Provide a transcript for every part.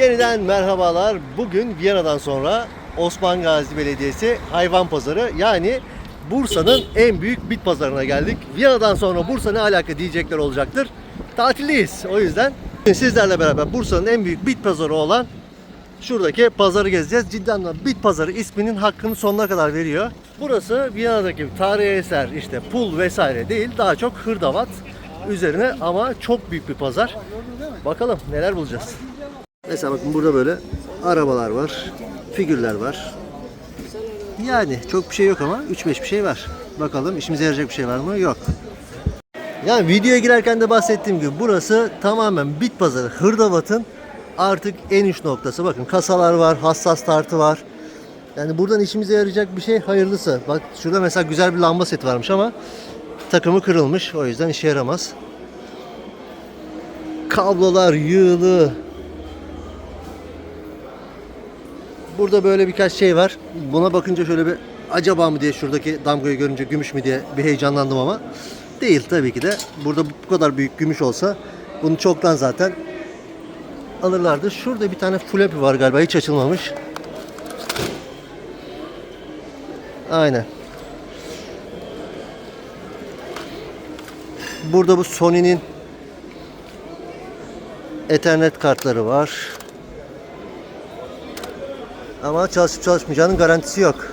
Yeniden merhabalar. Bugün Viyana'dan sonra Osman Gazi Belediyesi Hayvan Pazarı yani Bursa'nın en büyük bit pazarına geldik. Viyana'dan sonra Bursa ne alaka diyecekler olacaktır. Tatildeyiz. O yüzden sizlerle beraber Bursa'nın en büyük bit pazarı olan şuradaki pazarı gezeceğiz. Cidden de bit pazarı isminin hakkını sonuna kadar veriyor. Burası Viyana'daki tarihi eser işte pul vesaire değil daha çok hırdavat üzerine ama çok büyük bir pazar. Bakalım neler bulacağız. Mesela bakın burada böyle arabalar var, figürler var. Yani çok bir şey yok ama 3-5 bir şey var. Bakalım işimize yarayacak bir şey var mı? Yok. Yani videoya girerken de bahsettiğim gibi burası tamamen bit pazarı. Hırdavat'ın artık en uç noktası. Bakın kasalar var, hassas tartı var. Yani buradan işimize yarayacak bir şey hayırlısı. Bak şurada mesela güzel bir lamba seti varmış ama takımı kırılmış. O yüzden işe yaramaz. Kablolar yığılı. Burada böyle birkaç şey var. Buna bakınca şöyle bir acaba mı diye şuradaki damgayı görünce gümüş mü diye bir heyecanlandım ama değil tabii ki de. Burada bu kadar büyük gümüş olsa bunu çoktan zaten alırlardı. Şurada bir tane flappy var galiba hiç açılmamış. Aynen. Burada bu Sony'nin Ethernet kartları var. Ama çalışıp çalışmayacağının garantisi yok.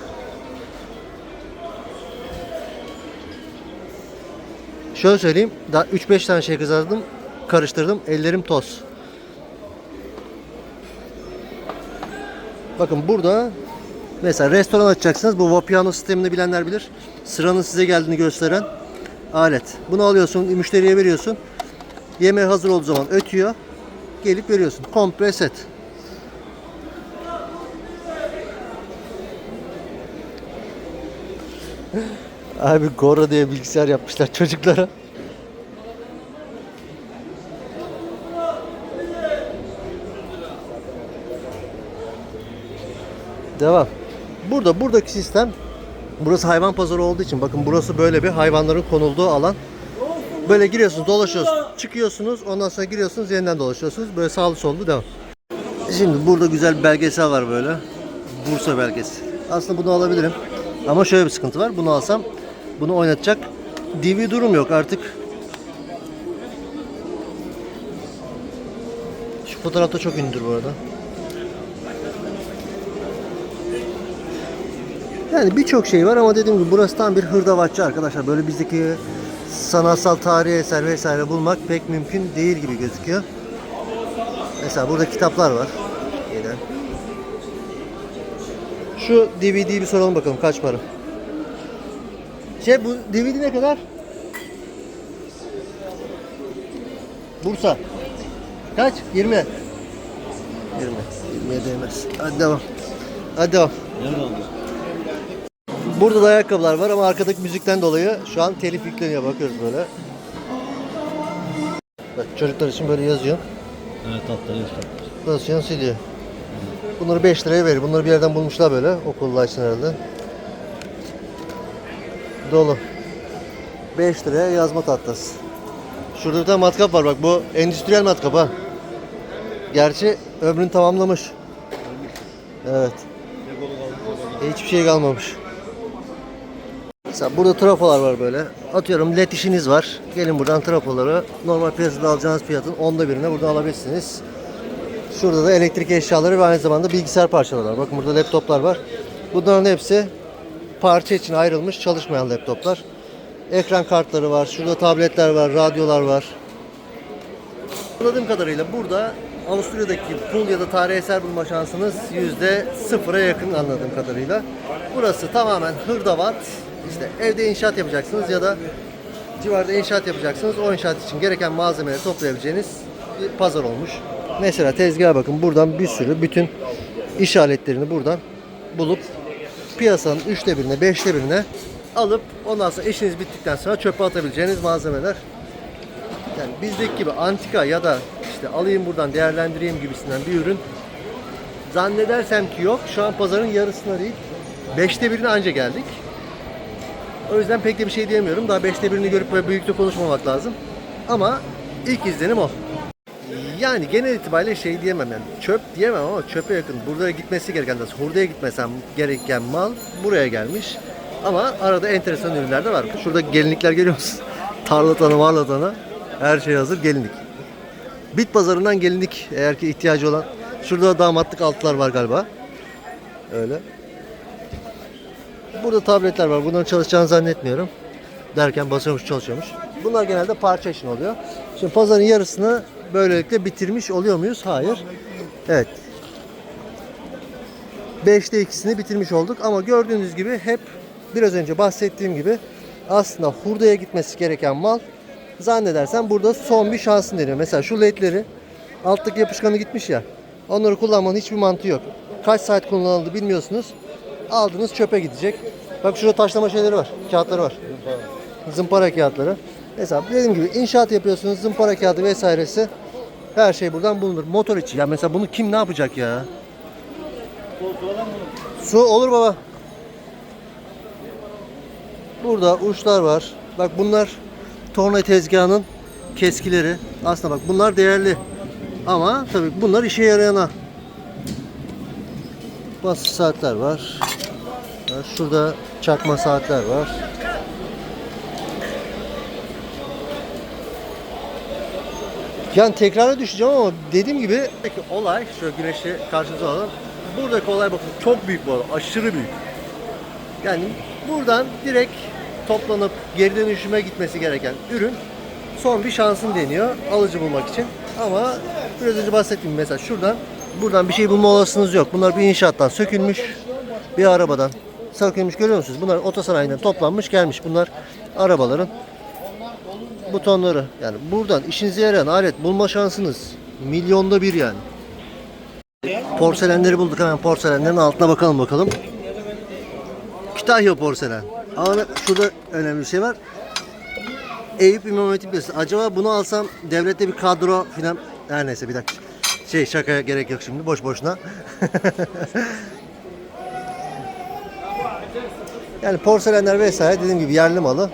Şöyle söyleyeyim. Daha 3-5 tane şey kızardım. Karıştırdım. Ellerim toz. Bakın burada mesela restoran açacaksınız. Bu Vapiano sistemini bilenler bilir. Sıranın size geldiğini gösteren alet. Bunu alıyorsun, müşteriye veriyorsun. Yemeği hazır olduğu zaman ötüyor. Gelip veriyorsun. Komple set. Abi Goro diye bilgisayar yapmışlar çocuklara. Devam. Burada buradaki sistem burası hayvan pazarı olduğu için bakın burası böyle bir hayvanların konulduğu alan. Böyle giriyorsunuz, dolaşıyorsunuz, çıkıyorsunuz, ondan sonra giriyorsunuz, yeniden dolaşıyorsunuz. Böyle sağlı sollu devam. Şimdi burada güzel bir belgesel var böyle. Bursa belgesi. Aslında bunu alabilirim. Ama şöyle bir sıkıntı var. Bunu alsam bunu oynatacak DV durum yok artık. Şu fotoğrafta çok ünlüdür bu arada. Yani birçok şey var ama dediğim gibi burası tam bir hırdavatçı arkadaşlar. Böyle bizdeki sanatsal tarihi eser vesaire bulmak pek mümkün değil gibi gözüküyor. Mesela burada kitaplar var. Şu DVD'yi bir soralım bakalım kaç para? Şey bu DVD ne kadar? Bursa. Kaç? 20. 20. 20'ye değmez. Hadi devam. Hadi devam. Burada da ayakkabılar var ama arkadaki müzikten dolayı şu an telif yükleniyor. Bakıyoruz böyle. Bak çocuklar için böyle yazıyor. Evet tatları işte. Basıyorsun siliyor. Bunları 5 liraya verir. Bunları bir yerden bulmuşlar böyle. Okullar için herhalde. Dolu. 5 liraya yazma tahtası. Şurada bir tane matkap var bak bu endüstriyel matkap ha. Gerçi ömrünü tamamlamış. Evet. Hiçbir şey kalmamış. Mesela burada trafolar var böyle. Atıyorum led işiniz var. Gelin buradan trafoları normal piyasada alacağınız fiyatın onda birine burada alabilirsiniz. Şurada da elektrik eşyaları ve aynı zamanda bilgisayar parçaları var. Bakın burada laptoplar var. Bunların hepsi parça için ayrılmış çalışmayan laptoplar. Ekran kartları var. Şurada tabletler var, radyolar var. Anladığım kadarıyla burada Avusturya'daki pul ya da tarihi eser bulma şansınız yüzde sıfıra yakın anladığım kadarıyla. Burası tamamen hırdavat. İşte evde inşaat yapacaksınız ya da civarda inşaat yapacaksınız. O inşaat için gereken malzemeleri toplayabileceğiniz bir pazar olmuş. Mesela tezgaha bakın buradan bir sürü bütün iş aletlerini buradan bulup piyasanın üçte birine, beşte birine alıp ondan sonra işiniz bittikten sonra çöpe atabileceğiniz malzemeler. Yani bizdeki gibi antika ya da işte alayım buradan değerlendireyim gibisinden bir ürün zannedersem ki yok. Şu an pazarın yarısına değil. Beşte birine anca geldik. O yüzden pek de bir şey diyemiyorum. Daha beşte birini görüp böyle büyükte konuşmamak lazım. Ama ilk izlenim o. Yani genel itibariyle şey diyemem yani çöp diyemem ama çöpe yakın. Burada gitmesi gereken, hurdaya gitmesem gereken mal buraya gelmiş. Ama arada enteresan ürünler de var. Şurada gelinlikler görüyor musun? Tarlatana, marlatana her şey hazır gelinlik. Bit pazarından gelinlik eğer ki ihtiyacı olan. Şurada damatlık altlar var galiba. Öyle. Burada tabletler var. Bunların çalışacağını zannetmiyorum. Derken basıyormuş çalışıyormuş. Bunlar genelde parça için oluyor. Şimdi pazarın yarısını böylelikle bitirmiş oluyor muyuz? Hayır. Evet. 5'te ikisini bitirmiş olduk ama gördüğünüz gibi hep biraz önce bahsettiğim gibi aslında hurdaya gitmesi gereken mal zannedersem burada son bir şansın deniyor. Mesela şu ledleri alttaki yapışkanı gitmiş ya onları kullanmanın hiçbir mantığı yok. Kaç saat kullanıldı bilmiyorsunuz. Aldınız çöpe gidecek. Bak şurada taşlama şeyleri var. Kağıtları var. Zımpara kağıtları. Mesela dediğim gibi inşaat yapıyorsunuz zımpara kağıdı vesairesi her şey buradan bulunur. Motor içi. Ya mesela bunu kim ne yapacak ya? Su olur baba. Burada uçlar var. Bak bunlar torna tezgahının keskileri. Aslında bak bunlar değerli. Ama tabii bunlar işe yarayana. Basık saatler var. Şurada çakma saatler var. Yani tekrara düşeceğim ama dediğim gibi buradaki olay şöyle güneşle karşınıza alalım. Buradaki olay bakın çok büyük bu arada, aşırı büyük. Yani buradan direkt toplanıp geri dönüşüme gitmesi gereken ürün son bir şansın deniyor alıcı bulmak için. Ama biraz önce bahsettiğim mesela şuradan buradan bir şey bulma olasılığınız yok. Bunlar bir inşaattan sökülmüş bir arabadan sökülmüş görüyor musunuz? Bunlar otosanayinden toplanmış gelmiş. Bunlar arabaların butonları. Yani buradan işinize yarayan alet bulma şansınız milyonda bir yani. Porselenleri bulduk hemen porselenlerin altına bakalım bakalım. Kütahya porselen. Ama şurada önemli bir şey var. Eyüp İmam Hatip. Acaba bunu alsam devlette bir kadro filan her neyse bir dakika. Şey şakaya gerek yok şimdi boş boşuna. yani porselenler vesaire dediğim gibi yerli malı.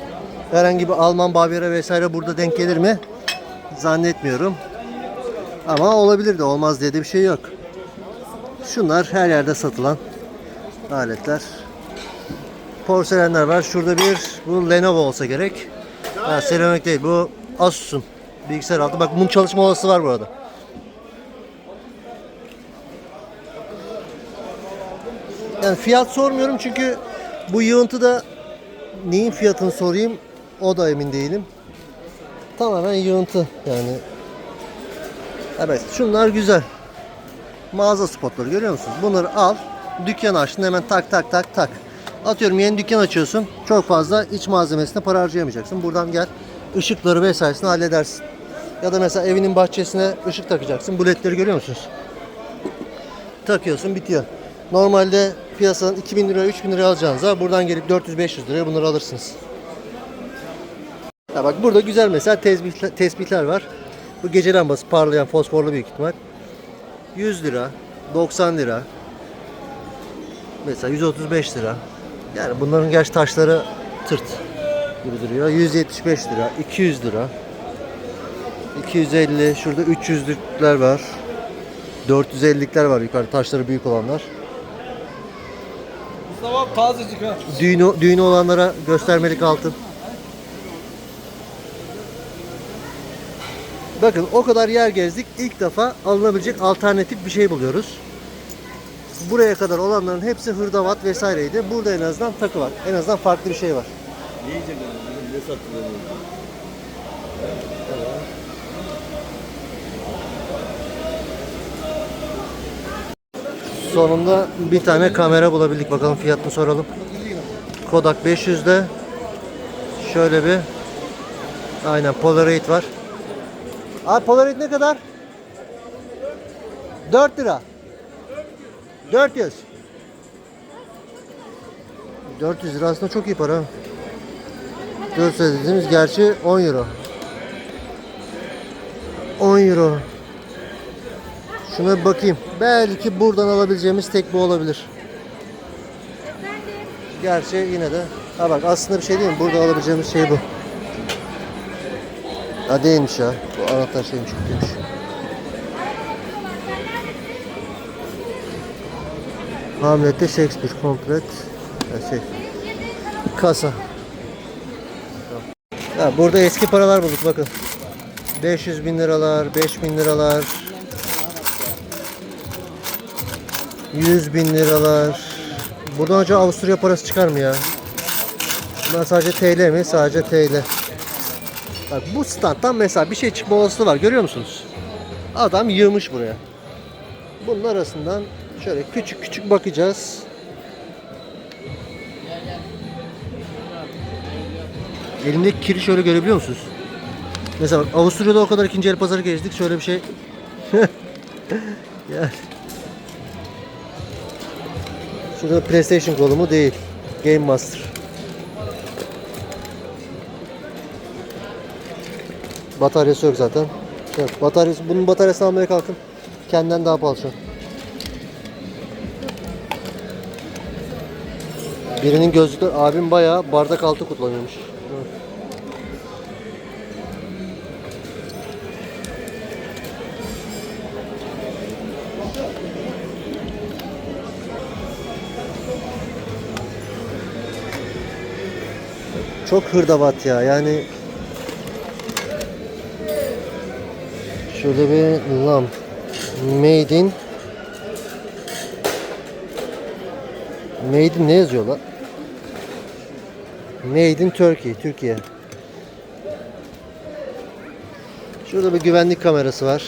Herhangi bir Alman Bavyera vesaire burada denk gelir mi? Zannetmiyorum. Ama olabilir de olmaz diye de bir şey yok. Şunlar her yerde satılan aletler. Porselenler var. Şurada bir bu Lenovo olsa gerek. Ha, seramik değil. Bu Asus'un bilgisayar altı. Bak bunun çalışma olası var burada. Yani fiyat sormuyorum çünkü bu yığıntıda neyin fiyatını sorayım o da emin değilim. Tamamen yığıntı yani. Evet şunlar güzel. Mağaza spotları görüyor musunuz? Bunları al. Dükkan açtın hemen tak tak tak tak. Atıyorum yeni dükkan açıyorsun. Çok fazla iç malzemesine para harcayamayacaksın. Buradan gel ışıkları vesairesini halledersin. Ya da mesela evinin bahçesine ışık takacaksın. Bu ledleri görüyor musunuz? Takıyorsun bitiyor. Normalde piyasanın 2000 lira 3000 lira alacağınıza buradan gelip 400-500 liraya bunları alırsınız. Ya bak burada güzel mesela tespihler, tespihler var. Bu gece lambası parlayan fosforlu büyük ihtimal. 100 lira, 90 lira. Mesela 135 lira. Yani bunların gerçi taşları tırt gibi duruyor. 175 lira, 200 lira. 250, şurada 300'lükler var. 450'likler var yukarı taşları büyük olanlar. Mustafa tazecik ha. Düğünü, düğünü olanlara göstermelik altın. Bakın o kadar yer gezdik. İlk defa alınabilecek alternatif bir şey buluyoruz. Buraya kadar olanların hepsi hırdavat vesaireydi. Burada en azından takı var. En azından farklı bir şey var. Ne yiyecek Ne satılıyor? Sonunda bir tane kamera bulabildik. Bakalım fiyatını soralım. Kodak 500'de şöyle bir aynen Polaroid var. Abi Polaroid ne kadar? 4 lira. 400. 400 lira aslında çok iyi para. 400 dediğimiz gerçi 10 euro. 10 euro. Şuna bir bakayım. Belki buradan alabileceğimiz tek bu olabilir. Gerçi yine de. Ha bak aslında bir şey değil mi? Burada alabileceğimiz şey bu. Ha değilmiş ya. Anahtar şeyim çıkıyormuş. Hamlet'te Shakespeare komplet. E, şey, kasa. Ha, burada eski paralar bulduk bakın. 500 bin liralar, 5 bin liralar. 100 bin liralar. Buradan acaba Avusturya parası çıkar mı ya? Ben sadece TL mi? Sadece TL. Bak bu standtan mesela bir şey çıkma olasılığı var. Görüyor musunuz? Adam yığmış buraya. Bunun arasından şöyle küçük küçük bakacağız. Elimdeki kiri şöyle görebiliyor musunuz? Mesela bak Avusturya'da o kadar ikinci el pazarı gezdik. Şöyle bir şey. yani. Şurada PlayStation kolu mu? Değil. Game Master. Bataryası yok zaten. Evet, bataryası, bunun bataryasını almaya kalkın. Kendinden daha pahalı şu an. Birinin gözlükleri abim bayağı bardak altı kullanıyormuş. Çok hırdavat ya yani Şöyle bir lamp Made in Made in ne yazıyor lan? Made in Turkey, Türkiye. Şurada bir güvenlik kamerası var.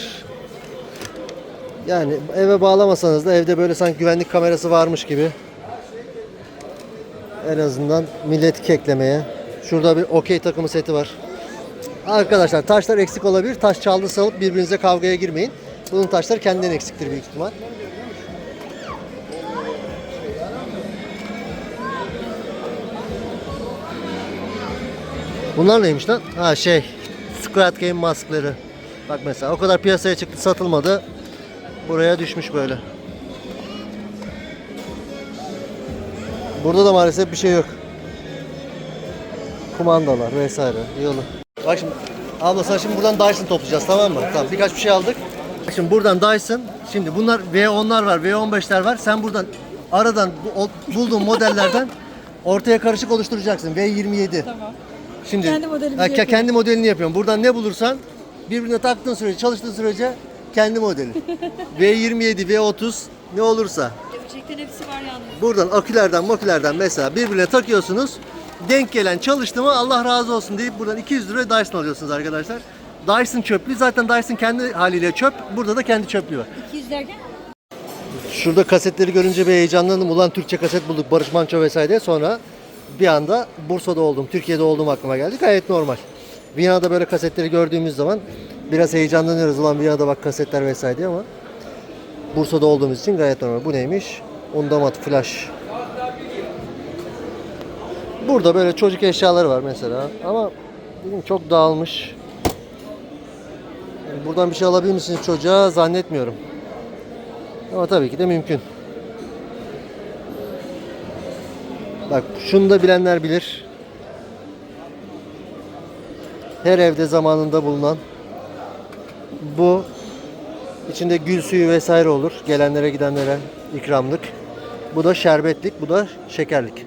Yani eve bağlamasanız da evde böyle sanki güvenlik kamerası varmış gibi. En azından milleti keklemeye. Şurada bir okey takımı seti var. Arkadaşlar taşlar eksik olabilir. Taş çaldı salıp birbirinize kavgaya girmeyin. Bunun taşları kendinden eksiktir büyük ihtimal. Bunlar neymiş lan? Ha şey Squid Game maskları. Bak mesela o kadar piyasaya çıktı satılmadı. Buraya düşmüş böyle. Burada da maalesef bir şey yok. Kumandalar vesaire. Yolu. Bak şimdi abla sen şimdi buradan Dyson toplayacağız tamam mı? Tamam birkaç bir şey aldık. Şimdi buradan Dyson. Şimdi bunlar V10'lar var, V15'ler var. Sen buradan aradan bu, o- bulduğun modellerden ortaya karışık oluşturacaksın. V27. Tamam. Şimdi Kendi modelimi Ha, ke- yapıyorum. kendi modelini yapıyorum. Buradan ne bulursan birbirine taktığın sürece, çalıştığın sürece kendi modeli. V27, V30 ne olursa. Gerçekten hepsi var yalnız. Buradan akülerden makülerden mesela birbirine takıyorsunuz. Denk gelen çalıştı mı Allah razı olsun deyip buradan 200 liraya Dyson alıyorsunuz arkadaşlar. Dyson çöplüğü zaten Dyson kendi haliyle çöp. Burada da kendi çöplüğü var. 200 derken? Şurada kasetleri görünce bir heyecanlandım. Ulan Türkçe kaset bulduk Barış Manço vesaire. Sonra bir anda Bursa'da oldum, Türkiye'de olduğum aklıma geldi. Gayet normal. Viyana'da böyle kasetleri gördüğümüz zaman biraz heyecanlanıyoruz. Ulan Viyana'da bak kasetler vesaire diye ama Bursa'da olduğumuz için gayet normal. Bu neymiş? Undamat flash. Burada böyle çocuk eşyaları var mesela ama dedim çok dağılmış. Yani buradan bir şey alabilir misiniz çocuğa zannetmiyorum. Ama tabii ki de mümkün. Bak şunu da bilenler bilir. Her evde zamanında bulunan bu içinde gül suyu vesaire olur. Gelenlere gidenlere ikramlık. Bu da şerbetlik, bu da şekerlik.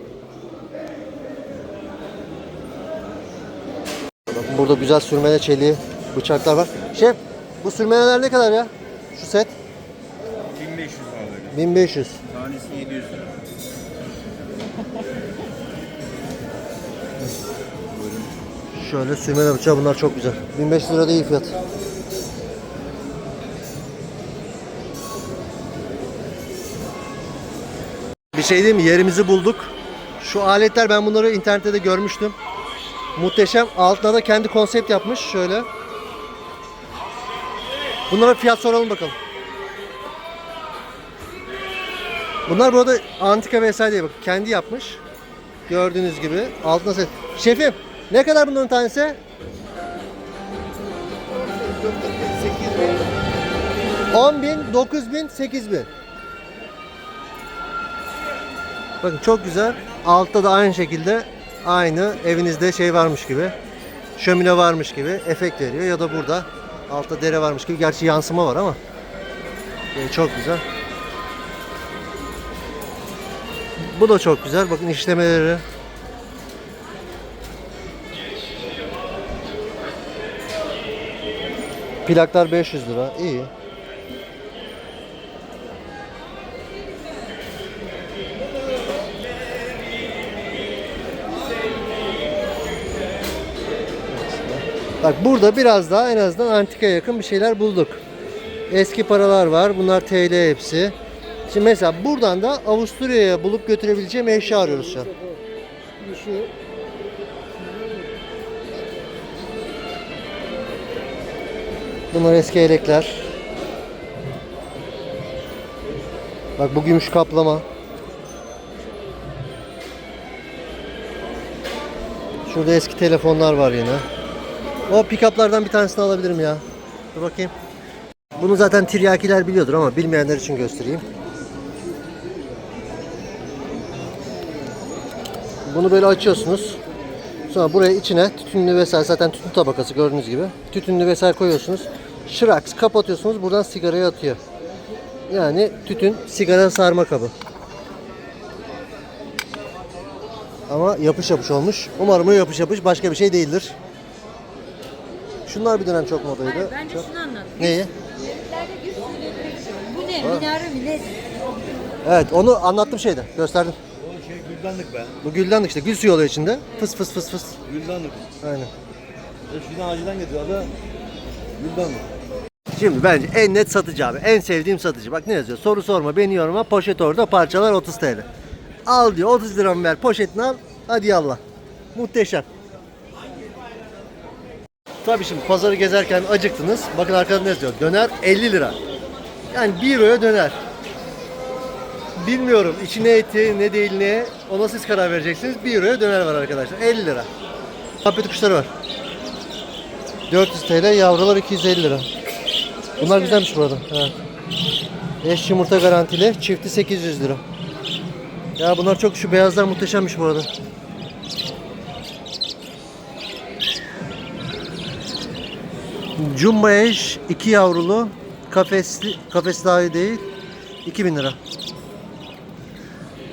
Burada güzel sürmene çeliği bıçaklar var. Şef bu sürmeneler ne kadar ya? Şu set 1500 abi. 1500. Tanesi 700 lira. Şöyle sürmene bıçağı bunlar çok güzel. 1500 lira da iyi fiyat. Bir şey diyeyim mi? Yerimizi bulduk. Şu aletler ben bunları internette de görmüştüm. Muhteşem. Altına da kendi konsept yapmış. Şöyle. Bunlara fiyat soralım bakalım. Bunlar burada antika vesaire diye bak. Kendi yapmış. Gördüğünüz gibi. Altına set. Şefim ne kadar bunların tanesi? 10 bin, 9 bin, 8 bin. Bakın çok güzel. Altta da aynı şekilde aynı evinizde şey varmış gibi. Şömine varmış gibi efekt veriyor ya da burada altta dere varmış gibi. Gerçi yansıma var ama. e, çok güzel. Bu da çok güzel. Bakın işlemeleri. Plaklar 500 lira. İyi. Bak burada biraz daha en azından antikaya yakın bir şeyler bulduk. Eski paralar var. Bunlar TL hepsi. Şimdi mesela buradan da Avusturya'ya bulup götürebileceğim eşya arıyoruz şu an. Bunlar eski elekler. Bak bu gümüş kaplama. Şurada eski telefonlar var yine. O pick-up'lardan bir tanesini alabilirim ya. Dur bakayım. Bunu zaten tiryakiler biliyordur ama bilmeyenler için göstereyim. Bunu böyle açıyorsunuz. Sonra buraya içine tütünlü vesaire zaten tütün tabakası gördüğünüz gibi. Tütünlü vesaire koyuyorsunuz. Şıraks kapatıyorsunuz. Buradan sigarayı atıyor. Yani tütün sigara sarma kabı. Ama yapış yapış olmuş. Umarım o yapış yapış başka bir şey değildir. Şunlar bir dönem çok modaydı. Hayır, bence Çok- şunu anlat. Neyi? Bir sürü Bu ne? Minare mi? Ne? Evet onu anlattım şeyde. Gösterdim. O şey güldanlık be. Bu gülden işte gül suyu oluyor içinde. Fıs fıs fıs fıs. Güldanlık. Aynen. Eskiden acıdan getiriyor adı güldanlık. Şimdi bence en net satıcı abi. En sevdiğim satıcı. Bak ne yazıyor? Soru sorma beni yorma. Poşet orada parçalar 30 TL. Al diyor 30 liramı ver poşetini al. Hadi yallah. Muhteşem. Tabii şimdi pazarı gezerken acıktınız. Bakın arkada ne yazıyor? Döner 50 lira. Yani 1 euroya döner. Bilmiyorum içine eti ne değil ne. Ona siz karar vereceksiniz. 1 euroya döner var arkadaşlar. 50 lira. Muhabbet kuşları var. 400 TL, yavrular 250 lira. Bunlar güzelmiş bu arada. Evet. Eş yumurta garantili, çifti 800 lira. Ya bunlar çok, şu beyazlar muhteşemmiş bu arada. Jumbo eş, iki yavrulu, kafesli, kafes dahi değil, 2000 lira.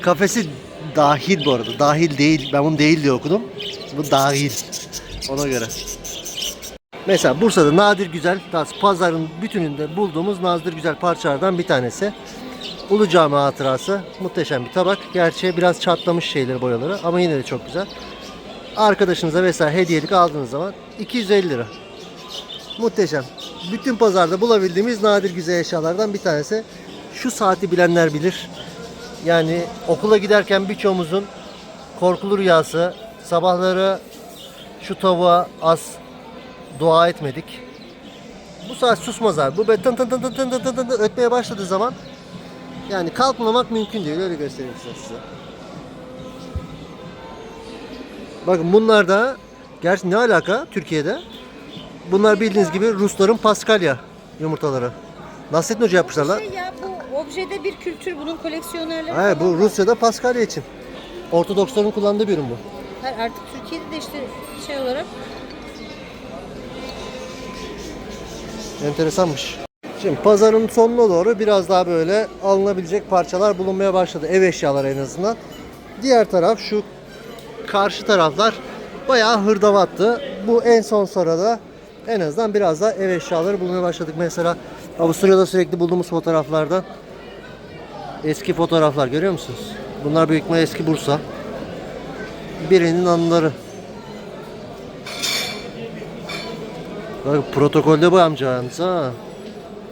Kafesi dahil bu arada, dahil değil. Ben bunu değil diye okudum. Bu dahil. Ona göre. Mesela Bursa'da nadir güzel, pazarın bütününde bulduğumuz nadir güzel parçalardan bir tanesi. Ulu Cami hatırası. Muhteşem bir tabak. Gerçi biraz çatlamış şeyleri boyaları ama yine de çok güzel. Arkadaşınıza vesaire hediyelik aldığınız zaman 250 lira. Muhteşem. Bütün pazarda bulabildiğimiz nadir güzel eşyalardan bir tanesi. Şu saati bilenler bilir. Yani okula giderken birçoğumuzun korkulu rüyası sabahları şu tavuğa az dua etmedik. Bu saat susmaz abi. Bu böyle tın tın tın tın tın tın tın tın ötmeye başladığı zaman yani kalkmamak mümkün değil. Öyle göstereyim size. Bakın bunlar da gerçi ne alaka Türkiye'de? Bunlar bildiğiniz gibi Rusların Paskalya yumurtaları. Nasrettin Hoca yapmışlar lan. Şey ya bu objede bir kültür. Bunun koleksiyonerleri Hayır bu. Rusya'da Paskalya için. Ortodoksların kullandığı bir ürün bu. Hayır, artık Türkiye'de de işte şey olarak Enteresanmış. Şimdi pazarın sonuna doğru biraz daha böyle alınabilecek parçalar bulunmaya başladı. Ev eşyaları en azından. Diğer taraf şu karşı taraflar bayağı hırdavattı. Bu en son sırada en azından biraz daha ev eşyaları bulmaya başladık. Mesela Avusturya'da sürekli bulduğumuz fotoğraflardan eski fotoğraflar görüyor musunuz? Bunlar büyük ihtimalle eski Bursa. Birinin anıları. Bak protokolde bu amca yalnız ha.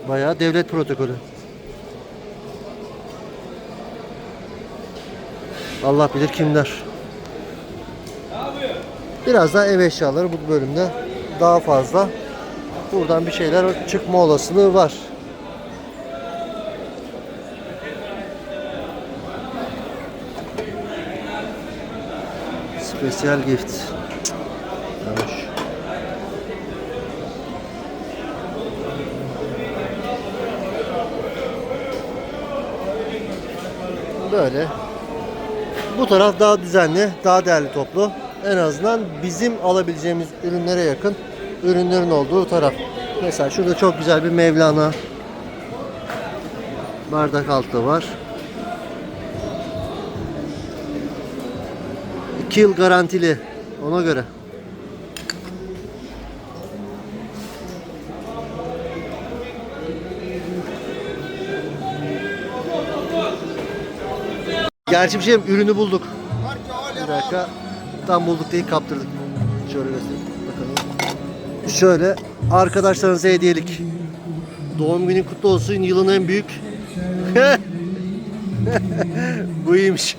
Bayağı devlet protokolü. Allah bilir kimler. Biraz daha ev eşyaları bu bölümde daha fazla. Buradan bir şeyler çıkma olasılığı var. Special gift. Böyle. Bu taraf daha düzenli, daha değerli toplu. En azından bizim alabileceğimiz ürünlere yakın ürünlerin olduğu taraf. Mesela şurada çok güzel bir Mevlana bardak altı var. 2 yıl garantili. Ona göre. Gerçi bir şey ürünü bulduk. Bir dakika. Tam bulduk değil kaptırdık. Şöyle göstereyim. Şöyle arkadaşlarınıza hediyelik. Doğum günün kutlu olsun. Yılın en büyük. Bu iyiymiş.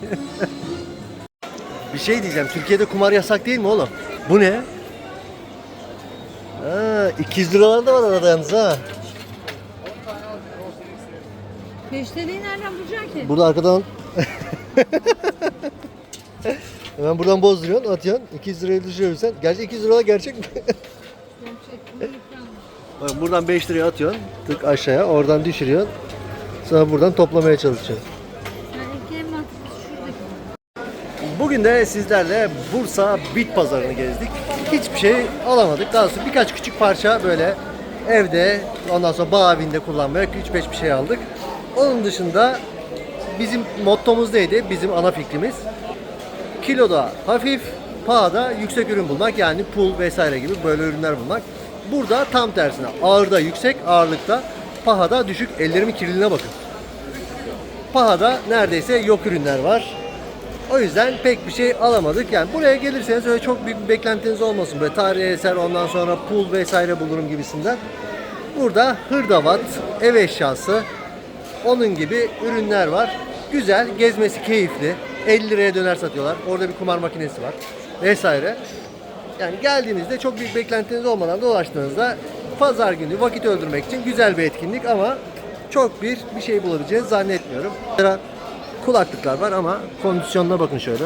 bir şey diyeceğim. Türkiye'de kumar yasak değil mi oğlum? Bu ne? Ha, 200 liralar da var arada yalnız ha. 5 TL'yi nereden bulacaksın ki? Burada arkadan Hemen buradan bozduruyorsun, atıyorsun. 200 liraya düşürürsen. Gerçi 200 lira gerçek mi? Bak buradan 5 liraya atıyorsun. Tık aşağıya. Oradan düşürüyorsun. Sonra buradan toplamaya çalışıyorsun. Bugün de sizlerle Bursa Bit Pazarı'nı gezdik. Hiçbir şey alamadık. Daha sonra birkaç küçük parça böyle evde, ondan sonra bağ evinde kullanmaya 3-5 bir şey aldık. Onun dışında bizim mottomuz neydi? Bizim ana fikrimiz. Kiloda hafif, pahada yüksek ürün bulmak. Yani pul vesaire gibi böyle ürünler bulmak. Burada tam tersine ağırda yüksek, ağırlıkta, pahada düşük. Ellerimin kirliliğine bakın. Pahada neredeyse yok ürünler var. O yüzden pek bir şey alamadık. Yani buraya gelirseniz öyle çok büyük bir beklentiniz olmasın. Böyle tarihi eser ondan sonra pul vesaire bulurum gibisinden. Burada hırdavat, ev eşyası, onun gibi ürünler var. Güzel, gezmesi keyifli. 50 liraya döner satıyorlar. Orada bir kumar makinesi var vesaire. Yani geldiğinizde çok büyük beklentiniz olmadan dolaştığınızda pazar günü vakit öldürmek için güzel bir etkinlik ama çok bir bir şey bulabileceğinizi zannetmiyorum. Kulaklıklar var ama kondisyonuna bakın şöyle.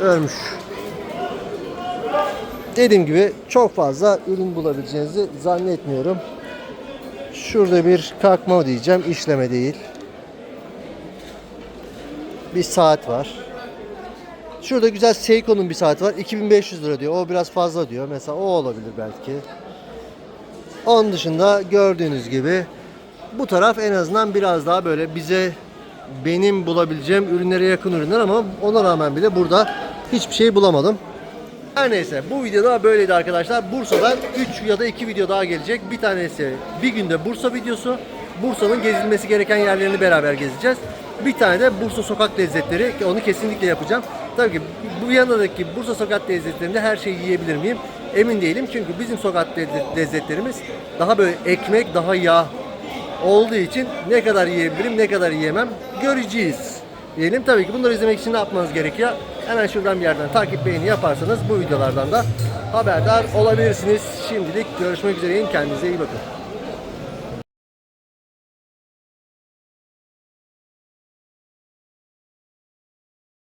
Ölmüş. Dediğim gibi çok fazla ürün bulabileceğinizi zannetmiyorum. Şurada bir kalkma diyeceğim. işleme değil. Bir saat var. Şurada güzel Seiko'nun bir saati var. 2500 lira diyor. O biraz fazla diyor. Mesela o olabilir belki. Onun dışında gördüğünüz gibi bu taraf en azından biraz daha böyle bize benim bulabileceğim ürünlere yakın ürünler ama ona rağmen bile burada hiçbir şey bulamadım. Her neyse bu video da böyleydi arkadaşlar. Bursa'dan 3 ya da 2 video daha gelecek. Bir tanesi bir günde Bursa videosu. Bursa'nın gezilmesi gereken yerlerini beraber gezeceğiz. Bir tane de Bursa sokak lezzetleri. Onu kesinlikle yapacağım. Tabii ki bu yanındaki Bursa sokak lezzetlerinde her şeyi yiyebilir miyim? Emin değilim. Çünkü bizim sokak lezzet- lezzetlerimiz daha böyle ekmek, daha yağ olduğu için ne kadar yiyebilirim, ne kadar yiyemem göreceğiz. Diyelim tabii ki bunları izlemek için ne yapmanız gerekiyor? Hemen şuradan bir yerden takip beğeni yaparsanız bu videolardan da haberdar olabilirsiniz. Şimdilik görüşmek üzereyim. Kendinize iyi bakın.